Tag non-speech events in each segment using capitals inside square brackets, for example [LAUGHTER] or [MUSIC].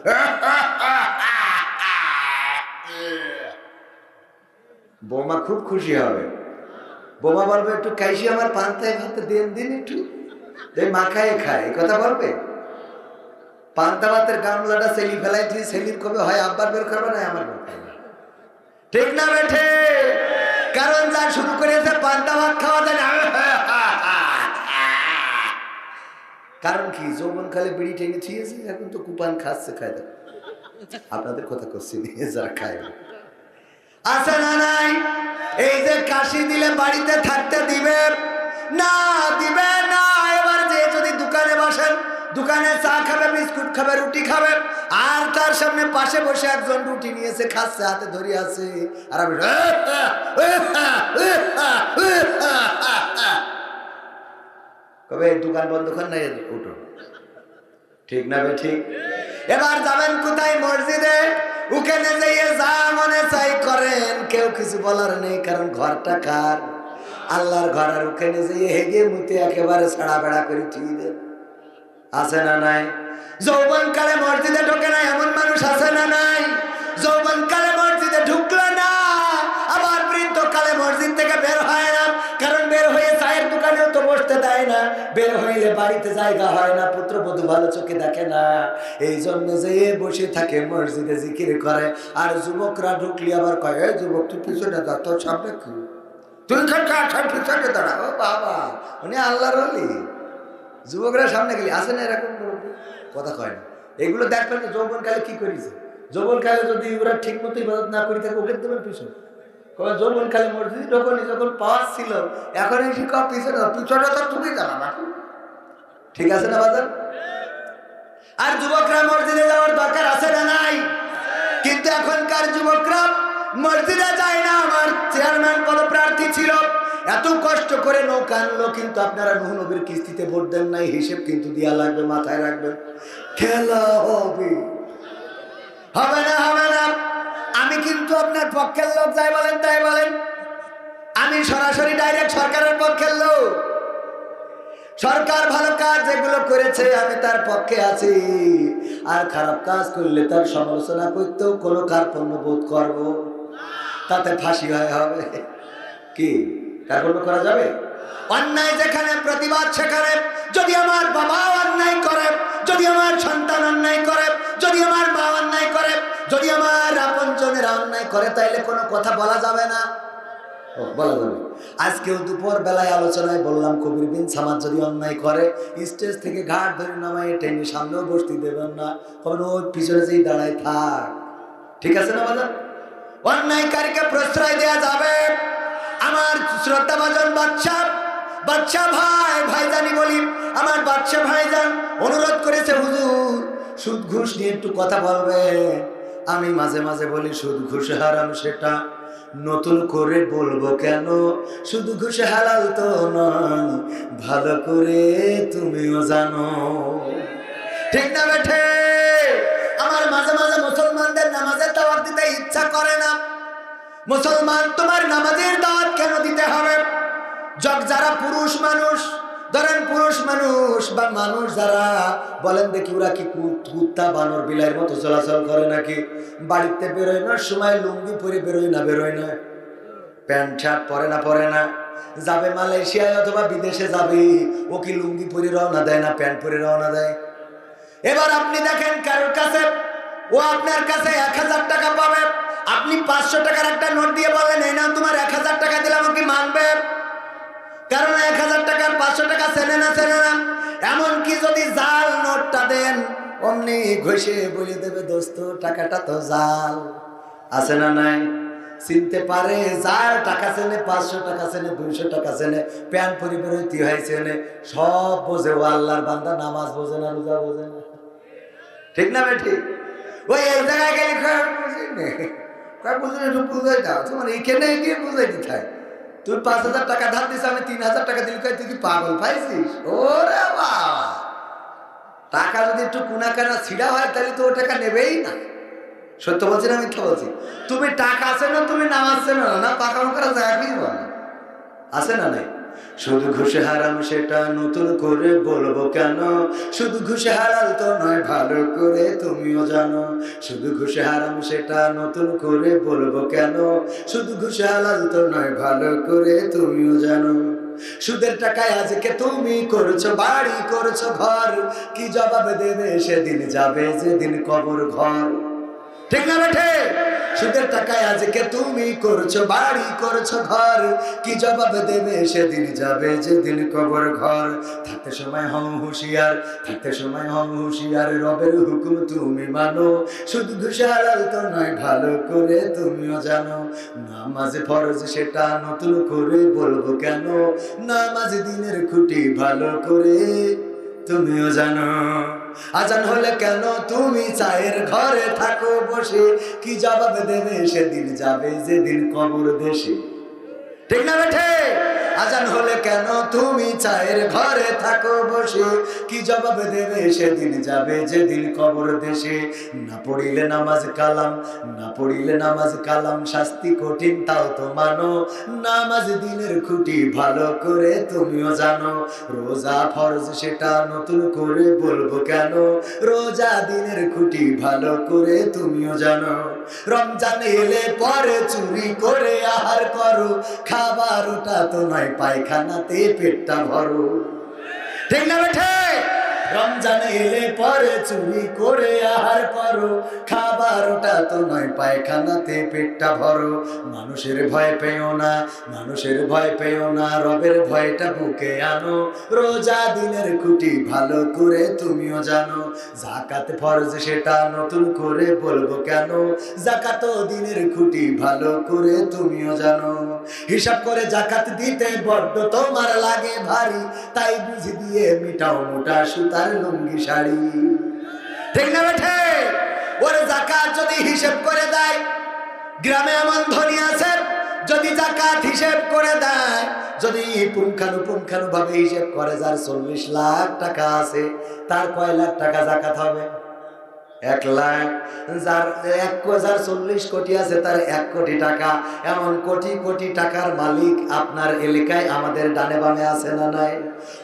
[LAUGHS] বোমা খুব খুশি হবে। বোমা বলবে, একটু কাইসি আমার পান্তায় ভাতে দিন দিন একটু। মাখায় খায় কথা বলবে? পান্তা ভাতের গামলাটা সেলি ফেলাইছি সেলির কবে হয়, আব্বার বের করবে না, আমার ঠিক না বেঠে? কারণ যা শুরু করেছে পান্তা ভাত খাওয়া যায় না। কারণ কি যৌবন কালে বিড়ি টেনে থিয়েছে এখন তো কুপান খাচ্ছে খায় দেখো আপনাদের কথা করছি নিয়ে যারা খায় আছে না নাই এই যে কাশি দিলে বাড়িতে থাকতে দিবে না দিবে না এবার যে যদি দোকানে বসেন দোকানে চা খাবে বিস্কুট খাবে রুটি খাবে আর তার সামনে পাশে বসে একজন রুটি নিয়েছে খাচ্ছে হাতে ধরে আছে আর আমি কবে দোকান বন্ধ কর না উঠো। ঠিক না বে, ঠিক? এবার যাবেন কোথায় মসজিদে? ওখানে যেয়ে যা মনে চাই করেন। কেউ কিছু বলার নেই, কারণ ঘরটা কার? আল্লাহর ঘর আর ওখানে যেয়ে হেগে মুতে একেবারে ছাড়া বেড়া করে ঠিক আছে না নাই? যৌবন কালে মসজিদে ঢোকে না এমন মানুষ আছে না নাই? যৌবন কালে মসজিদে ঢুকলো না, আবার বৃদ্ধ কালে মসজিদ থেকে বের হয় না। দোকানেও তো বসতে দেয় না। বের হইলে বাড়িতে জায়গা হয় না, পুত্রবধূ ভালো চোখে দেখে না। এই জন্য যে বসে থাকে, মসজিদে জিকির করে। আর যুবকরা ঢুকলি আবার কয় যুবক, তুই পিছনে যা, তোর সামনে কি? তুই পিছনে দাঁড়া, ও বাবা, উনি আল্লাহর হলি যুবকরা সামনে গেলি আসে না এরকম? কথা কয় না। এগুলো দেখবেন যে যৌবনকালে কি করেছে? যৌবনকালে যদি ওরা ঠিক মতো ইবাদত না করি থাকে ওকে দেবেন পিছনে। কবে খালি মসজিদ যখন যখন পাওয়ার ছিল, এখন এসে কম পিছনে। পিছনে তো তুমি জানা না ঠিক আছে না বাজার আর যুবকরা মসজিদে যাওয়ার দরকার আছে না নাই? কিন্তু এখনকার যুবকরা মসজিদে যায় না। আমার চেয়ারম্যান পদপ্রার্থী ছিল। এত কষ্ট করে নৌকা আনলো, কিন্তু আপনারা নুহ নবীর কিস্তিতে ভোট দেন নাই, হিসেব কিন্তু দিয়া লাগবে, মাথায় রাখবেন। খেলা হবে। হবে না হবে না। আমি কিন্তু আপনার পক্ষের লোক যাই বলেন, তাই বলেন। আমি সরাসরি ডাইরেক্ট সরকারের পক্ষের লোক। সরকার ভালো কাজ যেগুলো করেছে, আমি তার পক্ষে আছি। আর খারাপ কাজ করলে তার সমালোচনা করতেও কোনো কার্পণ্য বোধ করব। তাতে ফাঁসি হয় হবে। কি? কার্পণ্য করা যাবে? অন্যায় যেখানে প্রতিবাদ, সেখানে যদি আমার বাবা অন্যায় করে, যদি আমার সন্তান অন্যায় করে, যদি আমার মা অন্যায় করে যদি আমার আপনজনেরা অন্যায় করে, তাইলে কোনো কথা বলা যাবে না। বলা যাবে। আজকেও দুপুর বেলায় আলোচনায় বললাম, কবির বিন সামাদ যদি অন্যায় করে, স্টেজ থেকে ঘাট ধরে নামায়, টেনে সামনেও বসতে দেবেন না। কারণ ওই পিছনে যেই দাঁড়ায় থাক। ঠিক আছে না বাজার অন্যায়কারীকে প্রশ্রয় দেওয়া যাবে। আমার শ্রদ্ধাভাজন বাচ্চা বাচ্চা ভাই, ভাইজানি বলি, আমার বাচ্চা ভাইজান অনুরোধ করেছে, হুজুর, সুদ ঘুষ নিয়ে একটু কথা বলবে। আমি মাঝে মাঝে বলি সুদ ঘুষ হারাম সেটা নতুন করে বলব কেন? শুধু ঘুষ হালাল তো নয়, ভালো করে তুমিও জানো। ঠিক না বেঠে? আমার মাঝে মাঝে মুসলমানদের নামাজের দাওয়াত দিতে ইচ্ছা করে না। মুসলমান, তোমার নামাজের দাওয়াত কেন দিতে হবে? যক যারা পুরুষ মানুষ ধরেন পুরুষ মানুষ বা মানুষ যারা বলেন দেখি ওরা কি কুত- কুত্তা, বানর, বিলাইয়ের মতো চলাচল করে নাকি? বাড়িতে বেরোয় না, সময় লুঙ্গি পরে বেরোয় না বেরোয় না। প্যান্ট, শার্ট পরে না পরে না। যাবে মালয়েশিয়ায় অথবা বিদেশে যাবে, ও কি লুঙ্গি পরে রওনা দেয় না, প্যান্ট পরে রওনা দেয়? এবার আপনি দেখেন কারোর কাছে, ও আপনার কাছে এক হাজার টাকা পাবে। আপনি পাঁচশো টাকার একটা নোট দিয়ে বলেন, এই না তোমার এক হাজার টাকা দিলাম কি মানবে? কারণ এক হাজার টাকার পাঁচশো টাকা চেনে না চেনে না। এমনকি যদি জাল নোটটা দেন, অমনি ঘষে বলে দেবে, দোস্ত, টাকাটা তো জাল। আছে না নাই? চিনতে পারে যার টাকা চেনে, পাঁচশো টাকা চেনে, দুইশো টাকা চেনে, প্যান পরিবেরতি হয় চেনে, সব বোঝে, ও আল্লাহর বান্দা নামাজ বোঝে না, রোজা বোঝে না। ঠিক না ঠিক ওই এক জায়গায় গেলে কয় বুঝি একটু বুঝাই দাও। তোমার এখানে গিয়ে বুঝাই দিতে হয় তুই পাঁচ হাজার টাকা ধার দিস, আমি তিন হাজার টাকা দিলি তুই কি পাগল পাইছিস? ওরে বাবা! টাকা যদি একটু কুনা কানা ছিড়া হয়, তাহলে তো ও টাকা নেবেই না। সত্য বলছি না মিথ্যা বলছি? তুমি টাকা আছে না, তুমি নামাজ চেনো না না পাকা করা জায়গা কি বল? আছে না নাই? শুধু ঘুষে হারাম সেটা নতুন করে বলব কেন? শুধু ঘুষে হারাল তো নয়, ভালো করে তুমিও জানো। শুধু ঘুষে হারাম সেটা নতুন করে বলব কেন? শুধু ঘুষে হালাল তো নয়, ভালো করে তুমিও জানো। সুদের টাকায় আজকে তুমি করেছ, বাড়ি করেছ, ঘর। কি জবাব দেবে সেদিন? যাবে যেদিন কবর ঘর। ঠিক না বেঠে? সুদের টাকায় আজকে তুমি করছ, বাড়ি করছ ঘর। কি জবাব দেবে সেদিন যাবে যে যেদিন কবর ঘর। থাকতে সময় হম হুঁশিয়ার, থাকতে সময় হম হুঁশিয়ার, রবের হুকুম তুমি মানো। শুধু ঘুষে হালাল তো নয়, ভালো করে তুমিও জানো। নামাজ ফরজ সেটা নতুন করে বলব কেন? নামাজ দিনের খুঁটি ভালো করে তুমিও জানো। আজান হলে কেন তুমি চায়ের ঘরে থাকো বসে? কি জবাব দেবে সেদিন যাবে যেদিন কবর দেশে? ঠিক না বেঠে? আজান হলে কেন তুমি চায়ের ঘরে থাকো বসে? কি জবাব দেবে সেদিন যাবে যেদিন কবর দেশে? না পড়িলে নামাজ কালাম, না পড়িলে নামাজ কালাম, শাস্তি কঠিন তাও তো মানো। নামাজ দিনের খুঁটি ভালো করে তুমিও জানো। রোজা ফরজ সেটা নতুন করে বলব কেন? রোজা দিনের খুঁটি ভালো করে তুমিও জানো। রমজান এলে পরে চুরি করে আহার করো। খাবার ওটা তো নয় পায়খানাতে পেটটা ভরো। ঠিক না বেঠে? রমজান এলে পরে চুরি করে আহার করো। খাবার ওটা তো নয়, পায়খানাতে পেটটা ভরো। মানুষের ভয় পেও না, মানুষের ভয় পেও না, রবের ভয়টা বুকে আনো। রোজা দিনের খুঁটি ভালো করে তুমিও জানো। জাকাত ফরজ সেটা নতুন করে বলব কেন? জাকাত দিনের খুঁটি ভালো করে তুমিও জানো। হিসাব করে জাকাত দিতে বড্ড তোমার লাগে ভারী। তাই বুঝি দিয়ে মিটাও মোটা সুতার লুঙ্গি শাড়ি। ঠিক না বেঠে? ওরে জাকাত যদি হিসেব করে দেয়, গ্রামে এমন ধনী আছে, যদি জাকাত হিসেব করে দেয়, যদি পুঙ্খানুপুঙ্খানুভাবে ভাবে হিসেব করে, যার চল্লিশ লাখ টাকা আছে, তার কয় লাখ টাকা জাকাত হবে? এক লাখ, যার এক হাজার চল্লিশ কোটি আছে, তার এক কোটি টাকা। এমন কোটি কোটি টাকার মালিক আপনার এলাকায় আমাদের ডানে বামে আছে না নাই?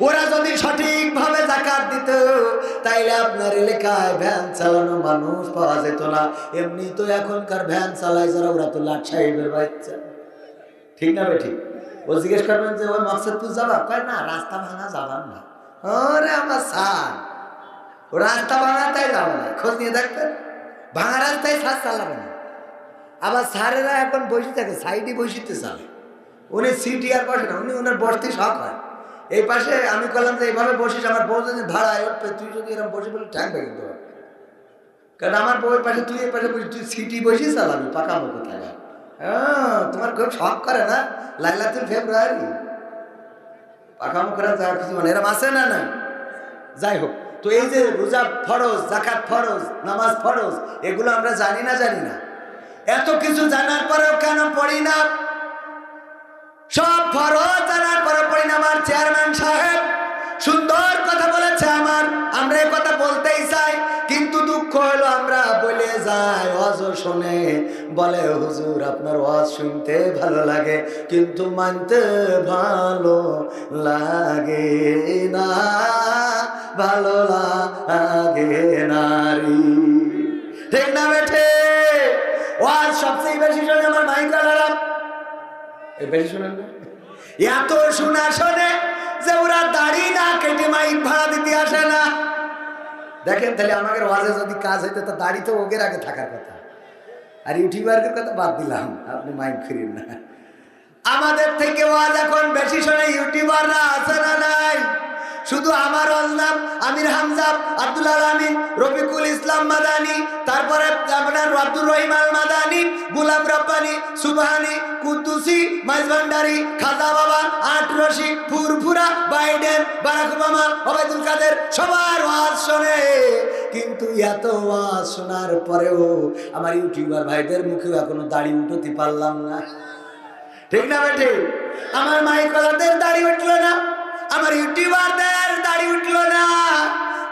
ওরা যদি সঠিকভাবে জাকাত দিত, তাইলে আপনার এলাকায় ভ্যান চালানো মানুষ পাওয়া যেত না। এমনি তো এখনকার ভ্যান চালায় যারা, ওরা তো লাট সাহেবের বাচ্চা। ঠিক না বে ঠিক ও জিজ্ঞেস করবেন যে, ওই মকসদপুর যাবা? কয়, না, রাস্তা ভাঙা যাবার না। ওরে আমার সার রাস্তা বানাতেই যাবে না খোঁজ নিয়ে দেখবেন ভাঙা রাস্তায় শ্বাস চালাবে না আবার স্যারেরা এখন বসে থাকে, সাইডে বসিতে চালে উনি সিটি আর বসে না, উনি ওনার বসতে শখ হয়। এই পাশে আমি বললাম যে, এইভাবে বসিস, আমার বউ যদি ভাড়ায় উঠবে তুই যদি এরকম বসে বলে ঠ্যাং ভেঙে দেবো কারণ আমার বউয়ের পাশে, তুই এই পাশে বসে তুই সিটি বসিস চালাবি পাকা মুখে থাকা হ্যাঁ তোমার খুব শখ করে না? লাইলাতুল ফেব্রুয়ারি। পাকা মুখরা যা কিছু মানে এরম আছে না না যাই হোক। তো এই যে রোজা ফরজ জাকাত ফরজ, নামাজ ফরজ, এগুলো আমরা জানি না জানি না। এত কিছু জানার পরেও কেন পড়ি না? সব ফরজ জানার পরে পড়ি না আমার চেয়ারম্যান সাহেব। সুন্দর কথা বলেছে আমার। আমরা কথা বলতেই চাই। দুঃখ হলো আমরা বলে যাই অজ শোনে। বলে হুজুর আপনার ওয়াজ শুনতে ভালো লাগে কিন্তু মানতে ভালো লাগে না ভালো লাগে নারী ঠিক না বেঠে? ওয়াজ সবচেয়ে বেশি শোনে আমার মাইকা খারাপ বেশি শোনেন না? এত শোনা শোনে যে ওরা দাড়ি না কেটে মাইক ভাড়া দিতে আসে না। দেখেন তাহলে আমাদের ওয়াজে যদি কাজ হইতো, তো দাড়ি তো ওগের আগে থাকার কথা। আর ইউটিউবারদের কথা বাদ দিলাম, আপনি মাইন্ড ফিরেন না। আমাদের থেকে ওয়াজ এখন বেশি শোনে, ইউটিউবাররা আছে না নাই? শুধু আমার নাম আমির হামজা, আব্দুল আলমিন রফিকুল ইসলাম মাদানি, তারপরে আপনার আব্দুর রহিম আল মাদানি, গুলাম রব্বানি, সুবহানি, কুদ্দুসি, মাইজ ভান্ডারি, Khaja Baba, Atroshi, Furfura, Biden, Barack Obama, Obaidul Quader, সবার ওয়াজ শোনে। কিন্তু এত ওয়াজ শোনার পরেও আমার ইউটিউবার ভাইদের মুখেও এখনও দাড়ি উঠতে পারলাম না। ঠিক না বেঠে আমার মাইকলাদের দাড়ি উঠল না। আমার ইউটিউবারদের দাড়ি উঠল না।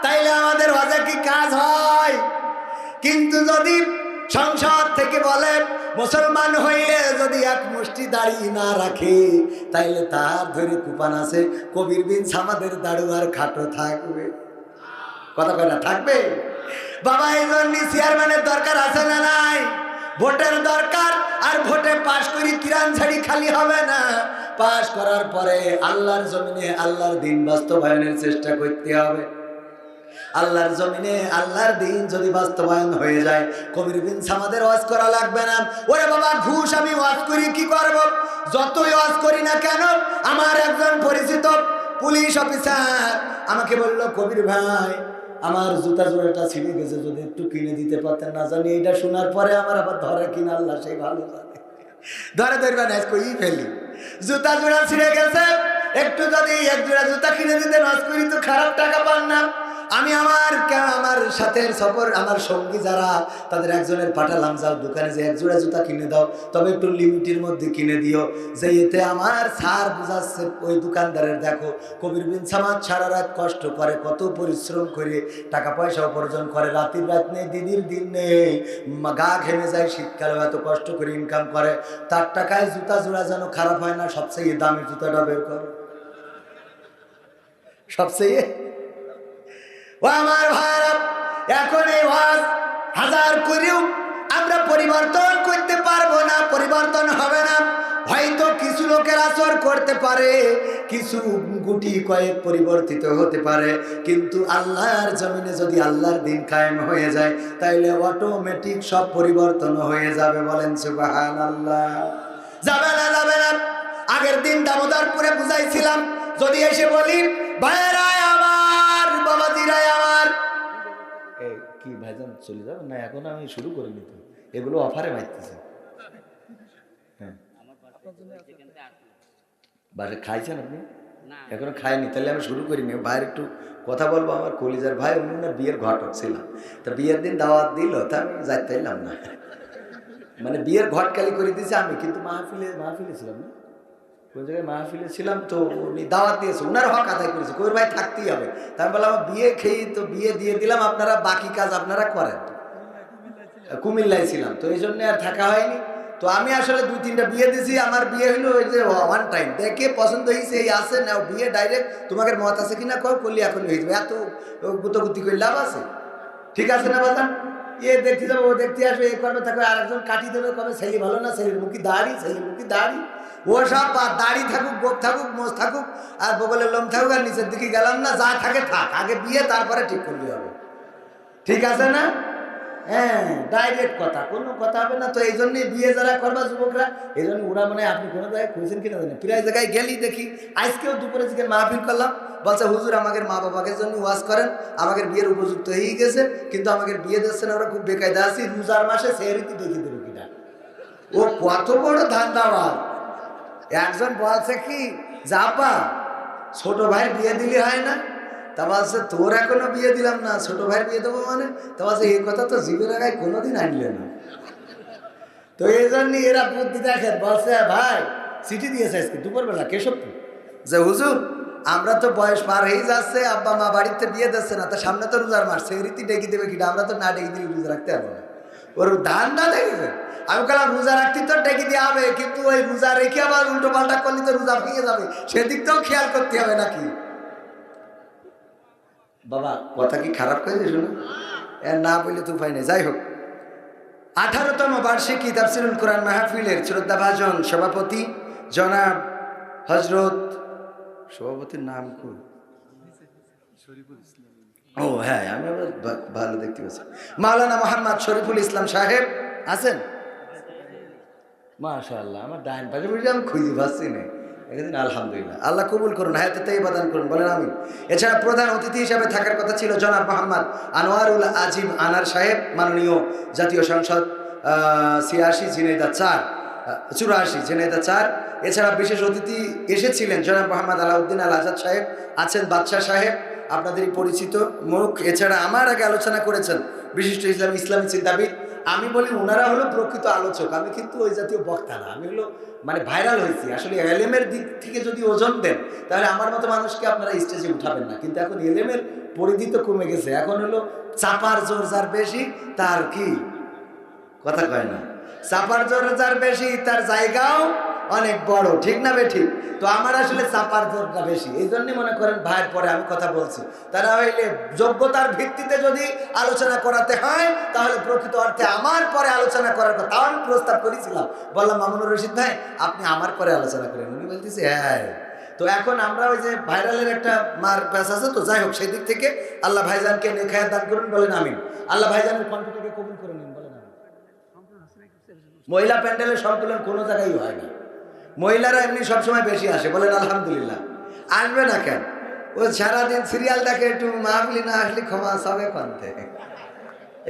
তাইলে আমাদের ওয়াজে কি কাজ হয়? কিন্তু যদি সংসদ থেকে বলে, মুসলমান হইলে যদি এক মুষ্টি দাড়ি না রাখে, তাইলে তার ধরে কুপান আছে। কবির বিন সামাদের দাড়ু আর খাটো থাকবে। কথা কয় না, থাকবে? বাবা, এই জন্য চেয়ারম্যানের দরকার আছে না নাই? ভোটের দরকার, আর ভোটে পাশ করি কিরান ছাড়ি খালি হবে না। পাশ করার পরে আল্লাহর জমিনে আল্লাহর দিন বাস্তবায়নের চেষ্টা করতে হবে। আল্লাহর জমিনে আল্লাহর দিন যদি বাস্তবায়ন হয়ে যায়, কবির বিন সামাদের ওয়াজ করা লাগবে না। ওরে বাবা, ঘুষ আমি ওয়াজ করি, কি করব? যতই ওয়াজ করি না কেন, আমার একজন পরিচিত পুলিশ অফিসার আমাকে বলল, কবির ভাই, আমার জুতা জোড়াটা ছিঁড়ে গেছে, যদি একটু কিনে দিতে পারতেন না জানি, এটা শোনার পরে আমার আবার ধরে কিনা আল্লাহ সেই ভালো জানে। ধরে ধরবে না কই ফেলি। জুতা জোড়া ছিঁড়ে গেছে। একটু যদি এক জোড়া জুতা কিনে দিতে নজ করি তো খারাপ টাকা পান না। আমি আমার আমার সাথে সফর, আমার সঙ্গী যারা, তাদের একজনের পাঠালাম যাও দোকানে যে এক জোড়া জুতা কিনে দাও, তবে একটু লিমিটের মধ্যে কিনে দিও। যে এতে আমার সার বুঝাচ্ছে ওই দোকানদারের, দেখো, কবির বিন সামাদ সারা রাত কষ্ট করে, কত পরিশ্রম করে, টাকা পয়সা উপার্জন করে, রাতের রাত নেই, দিদির দিন নেই গা ঘেমে যায় শীতকালে এত কষ্ট করে ইনকাম করে। তার টাকায় জুতা জোড়া যেন খারাপ হয় না, সবচেয়ে দামি জুতাটা বের করো। সবচেয়ে ও আমার ভাইরা এখন এই ওয়াজ হাজার করেও আমরা পরিবর্তন করতে পারব না, পরিবর্তন হবে না। হয়তো কিছু লোকের আসর করতে পারে, কিছু গুটি কয়েক পরিবর্তিত হতে পারে, কিন্তু আল্লাহর জমিনে যদি আল্লাহর দিন কায়েম হয়ে যায়, তাইলে অটোমেটিক সব পরিবর্তন হয়ে যাবে বলেন সুবাহান আল্লাহ যাবে না যাবে না। আগের দিন দামোদরপুরে বুঝাইছিলাম, যদি এসে বলি ভাইয়েরাই কি ভাইজান চলে যাবে? না এখন আমি শুরু করে নিত এগুলো অফারে মারতেছে। হ্যাঁ। বাসে খাইছেন আপনি? এখনও খাইনি তাহলে আমি শুরু করিনি। ভাইয়ের একটু কথা বলব আমার কলিজার ভাই উনি না বিয়ের ঘটক ছিলাম তা বিয়ের দিন দাওয়াত দিল তা আমি যাইতে না। মানে বিয়ের ঘট ঘটকালি করে দিয়েছে আমি কিন্তু মাহফিলে মাহফিলে ছিলাম না। কোন জায়গায় মাহফিলে ছিলাম তো উনি দাওয়াত দিয়েছে ওনার হক আদায় করেছে কবির ভাই থাকতেই হবে। আমি বললাম বিয়ে খেয়ে তো বিয়ে দিয়ে দিলাম, আপনারা বাকি কাজ আপনারা করেন। কুমিল্লায় ছিলাম, তো এই জন্য আর থাকা হয়নি। তো আমি আসলে দুই তিনটা বিয়ে দিয়েছি, আমার বিয়ে হইল ওই যে ওয়ান টাইম দেখে পছন্দ হয়েছে, এই আছে না বিয়ে ডাইরেক্ট তোমাকে মত আছে কিনা কর করলি এখন হয়ে যাবে। এত গুতগুতি করে লাভ আছে? ঠিক আছে না বাজান? এ দেখতে যাব, ও দেখতে আসবে, এ করবে, তাকে আরেকজন কাটি দেবে, কবে? ছেলে ভালো না, ছেলের মুখি দাড়ি, ছেলের মুখি দাড়ি। ও সব বা- দাড়ি থাকুক, গোপ থাকুক মোজ থাকুক, আর বগলের লোম থাকুক, আর নিচের দিকে গেলাম না, যা থাকে থাক, আগে বিয়ে, তারপরে ঠিক করতে হবে। ঠিক আছে না? হ্যাঁ ডাইরেক্ট কথা, কোনো কথা হবে না। তো এই জন্যই বিয়ে যারা করবা যুবকরা, এই জন্য ওরা মানে আপনি কোনো জায়গায় খুঁজছেন কিনা জানেন প্রায় জায়গায় গেলি দেখি, আজকেও দুপুরে থেকে মাহফিল করলাম, বলছে, হুজুর, আমাদের মা বাবাকে জন্য ওয়াজ করেন, আমাদের বিয়ের উপযুক্ত হয়ে গেছে, কিন্তু আমাদের বিয়ে দিচ্ছে না, ওরা খুব বেকায়দা আছি, রোজার মাসে সেহরিতে দেখি দেবে কিনা? ও কত বড় ধান্দাবাদ একজন বলছে কি যাপা ছোট ভাই বিয়ে দিলে হয় না? তা বলছে, তোর এখনও বিয়ে দিলাম না, ছোট ভাই বিয়ে দেবো মানে? তা বলছে এই কথা তো জীবের আগায় কোনোদিন আনলে না। তো এই জন্য এরা বুদ্ধি দেখেন বলছে, ভাই, চিঠি দিয়েছে আজকে দুপুরবেলা, কেশবপুর। যে হুজুর, আমরা তো বয়স পার হয়ে যাচ্ছে, আব্বা মা বাড়িতে বিয়ে দিচ্ছে না, তো সামনে তো রোজার মাস, সেই রীতি ডেকে দেবে কিনা? আমরা তো না ডেকে দিলে রোজা রাখতে পারব না। ওর ধান না দেখেছে আমি বললাম রোজা রাখতে তো ডেকে দেওয়া হবে কিন্তু ওই রোজা রেখে আবার উল্টো পাল্টা করলে তো রোজা ভেঙে যাবে। সেদিকটাও খেয়াল করতে হবে নাকি? বাবা কথা কি খারাপ করে না? না বললে তো উপায় নেই। যাই হোক। আঠারোতম বার্ষিকী তাফসিরুল কোরআন মাহফিলের শ্রদ্ধাভাজন সভাপতি জনাব হজরত সভাপতির নাম কি? ও হ্যাঁ আমি ভালো দেখতে পাচ্ছি। মাওলানা মোহাম্মদ শরীফুল ইসলাম সাহেব আছেন? মাশাআল্লাহ, আমার ডাইন পাশে বসে আমি খুঁজে পাচ্ছি না। একদিন আলহামদুলিল্লাহ। আল্লাহ কবুল করুন, হায়াতে তাই বাদান করুন, বলেন আমি এছাড়া প্রধান অতিথি হিসাবে থাকার কথা ছিল জনাব মোহাম্মদ আনোয়ারুল আজিম আনার সাহেব, মাননীয় জাতীয় সংসদ ছিয়াশি ঝিনাইদা চার চুরাশি ঝিনাইদা চার। এছাড়া বিশেষ অতিথি এসেছিলেন জনাব মোহাম্মদ আলাউদ্দিন আল আজাদ সাহেব, আছেন বাদশাহ সাহেব, আপনাদেরই পরিচিত মুখ। এছাড়া আমার আগে আলোচনা করেছেন বিশিষ্ট ইসলাম ইসলামী চিন্তাবিদ আমি বলি ওনারা হলো প্রকৃত আলোচক, আমি কিন্তু ওই জাতীয় বক্তা না, আমি হলো মানে ভাইরাল হয়েছি। আসলে এলেমের দিক থেকে যদি ওজন দেন, তাহলে আমার মতো মানুষকে আপনারা স্টেজে উঠাবেন না। কিন্তু এখন এলেমের পরিধি তো কমে গেছে, এখন হলো চাপার জোর যার বেশি, তার কি? কথা কয় না। চাপার জোর যার বেশি, তার জায়গাও অনেক বড়, ঠিক না বে ঠিক? তো আমার আসলে চাপার জোরটা বেশি। এই জন্যই মনে করেন ভাইয়ের পরে আমি কথা বলছি। তারা হইলে যোগ্যতার ভিত্তিতে যদি আলোচনা করাতে হয়, তাহলে প্রকৃত অর্থে আমার পরে আলোচনা করার কথা আমি প্রস্তাব করেছিলাম। বললাম, মামুনুর রশিদ ভাই, আপনি আমার পরে আলোচনা করেন। উনি বলতেছে হ্যাঁ। তো এখন আমরা ওই যে ভাইরালের একটা মার প্যাস আছে তো, যাই হোক সেই দিক থেকে আল্লাহ ভাইজানকে নেখায় দান করুন, বলেন আমিন। আল্লাহ ভাইজানের কণ্ঠটাকে কবুল করে নিন, বলেন মহিলা প্যান্ডেলের সংকলন কোনো জায়গায় হয় না। মহিলারা এমনি সবসময় বেশি আসে, বলেন আলহামদুলিল্লাহ। আসবে না কেন? ও সারাদিন সিরিয়াল দেখে একটু মাহফিলি না আসলে ক্ষমা সবে কন্তে